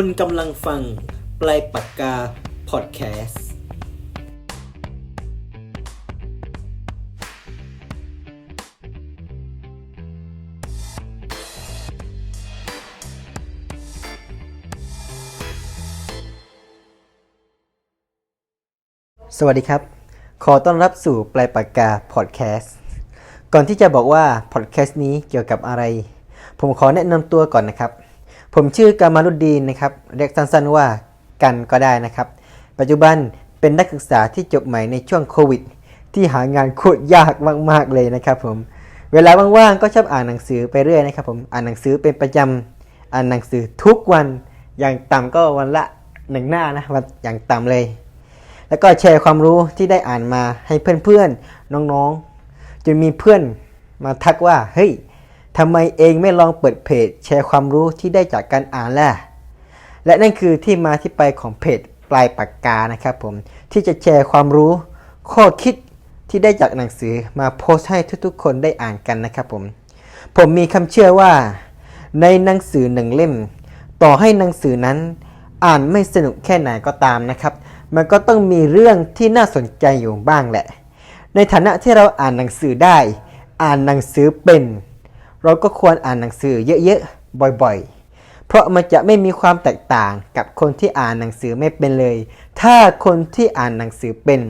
คุณกำลังฟังปลายปากกาพอดแคสต์สวัสดีครับ ขอต้อนรับสู่ปลายปากกาพอดแคสต์ ก่อนที่จะบอกว่าพอดแคสต์นี้เกี่ยวกับอะไร ผมขอแนะนำตัวก่อนนะครับ ผมชื่อกามารุดดีนนะครับ เรียกสั้นๆว่ากันก็ได้นะครับ ปัจจุบันเป็นนักศึกษาที่จบใหม่ในช่วงโควิด ที่หางานโคตรยากมากๆเลยนะครับผม เวลาว่างๆก็ชอบอ่านหนังสือไปเรื่อยนะครับผม อ่านหนังสือเป็นประจำ อ่านหนังสือทุกวัน อย่างต่ำก็วันละหนึ่งหน้านะวันอย่างต่ำเลย แล้วก็แชร์ความรู้ที่ได้อ่านมาให้เพื่อนๆ น้องๆ จนมีเพื่อนมาทักว่า เฮ้ย ทำไมเองไม่ลองเปิดเพจ แชร์ความรู้ที่ได้จากการอ่านล่ะ และนั่นคือที่มาที่ไปของเพจปลายปากกานะครับผมที่จะแชร์ความรู้ ข้อคิดที่ได้จากหนังสือมาโพสต์ให้ทุกๆ คนได้อ่านกันนะครับผม ผมมีคำเชื่อว่า ในหนังสือหนึ่งเล่ม ต่อให้หนังสือนั้นอ่านไม่สนุกแค่ไหนก็ตามนะครับ มันก็ต้องมีเรื่องที่น่าสนใจอยู่บ้างแหละ ในฐานะที่เราอ่านหนังสือได้ อ่านหนังสือเป็น เราก็ควรอ่านหนังสือเยอะๆ บ่อยๆ เพราะมันจะไม่มีความแตกต่างกับคนที่อ่านหนังสือไม่เป็นเลย ถ้าคนที่อ่านหนังสือเป็น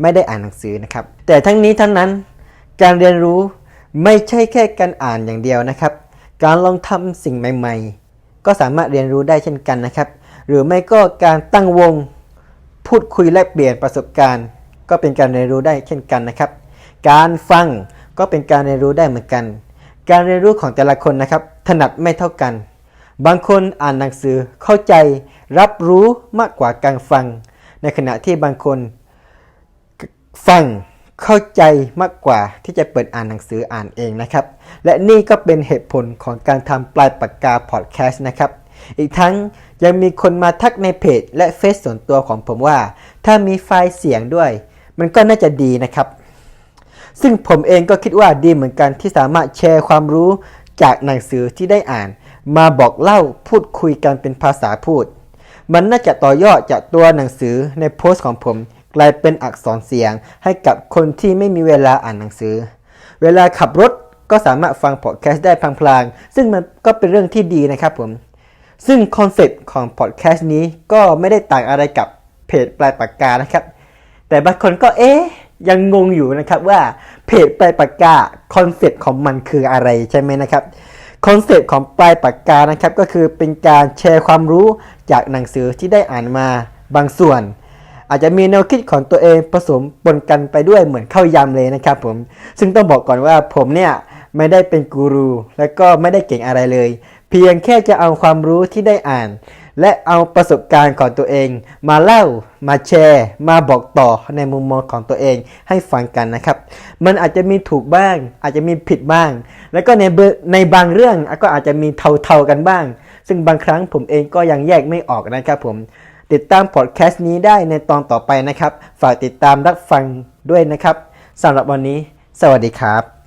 ไม่ได้อ่านหนังสือนะครับ แต่ทั้งนี้ทั้งนั้น การเรียนรู้ไม่ใช่แค่การอ่านอย่างเดียวนะครับ การลองทำสิ่งใหม่ๆ ก็สามารถเรียนรู้ได้เช่นกันนะครับ หรือไม่ก็การตั้งวง พูดคุยแลกเปลี่ยนประสบการณ์ ก็เป็นการเรียนรู้ได้เช่นกันนะครับ การฟังก็เป็นการเรียนรู้ได้เหมือนกัน การเรียนรู้ของแต่ละคนนะครับ ถนัดไม่เท่ากัน บางคนอ่านหนังสือเข้าใจรับรู้มากกว่าการฟัง ในขณะที่บางคนฟังเข้าใจมากกว่าที่จะเปิดอ่านหนังสืออ่านเองนะครับ และนี่ก็เป็นเหตุผลของการทำปลายปากกาพอดแคสต์นะครับ อีกทั้งยังมีคนมาทักในเพจและเฟซส่วนตัวของผมว่า ถ้ามีไฟล์เสียงด้วย มันก็น่าจะดีนะครับ ซึ่งผมเองก็คิดว่าดีเหมือนกันที่สามารถแชร์ความรู้จากหนังสือที่ได้อ่าน มาบอกเล่าพูดคุยกันเป็นภาษาพูด มันน่าจะต่อยอดจากตัวหนังสือในโพสต์ของผม กลายเป็นอักษรเสียง ให้กับคนที่ไม่มีเวลาอ่านหนังสือ เวลาขับรถก็สามารถฟังพอดแคสต์ได้พลางๆ ซึ่งมันก็เป็นเรื่องที่ดีนะครับผม ซึ่งคอนเซปต์ของพอดแคสต์นี้ก็ไม่ได้ต่างอะไรกับเพจปลายปากกานะครับ แต่บางคนก็เอ๊ะ ยังงงอยู่นะครับว่าเพจปลายปากกาคอนเซ็ปต์ของมันคืออะไรใช่ไหมนะครับคอนเซปต์ของปลายปากกานะครับก็คือเป็นการแชร์ความรู้จากหนังสือที่ได้อ่านมาบางส่วน อาจจะมีแนวคิดของตัวเองผสมปนกันไปด้วยเหมือนเข้าวยำเลยนะครับผมซึ่งต้องบอกก่อนว่าผมเนี่ยไม่ได้เป็นกูรูและก็ไม่ได้เก่งอะไรเลย เพียงแค่จะเอาความรู้ที่ได้อ่าน และเอาประสบการณ์ของตัวเอง มาเล่ามาแชร์ มาบอกต่อในมุมมองของตัวเองให้ฟังกันนะครับ มันอาจจะมีถูกบ้าง อาจจะมีผิดบ้าง แล้วก็ในในบางเรื่องก็อาจจะมีเทาๆกันบ้าง ซึ่งบางครั้งผมเองก็ยังแยกไม่ออกนะครับผมติดตามพอดแคสต์นี้ได้ในตอนต่อไปนะครับ ฝากติดตามรับฟังด้วยนะครับสำหรับวันนี้ สวัสดีครับ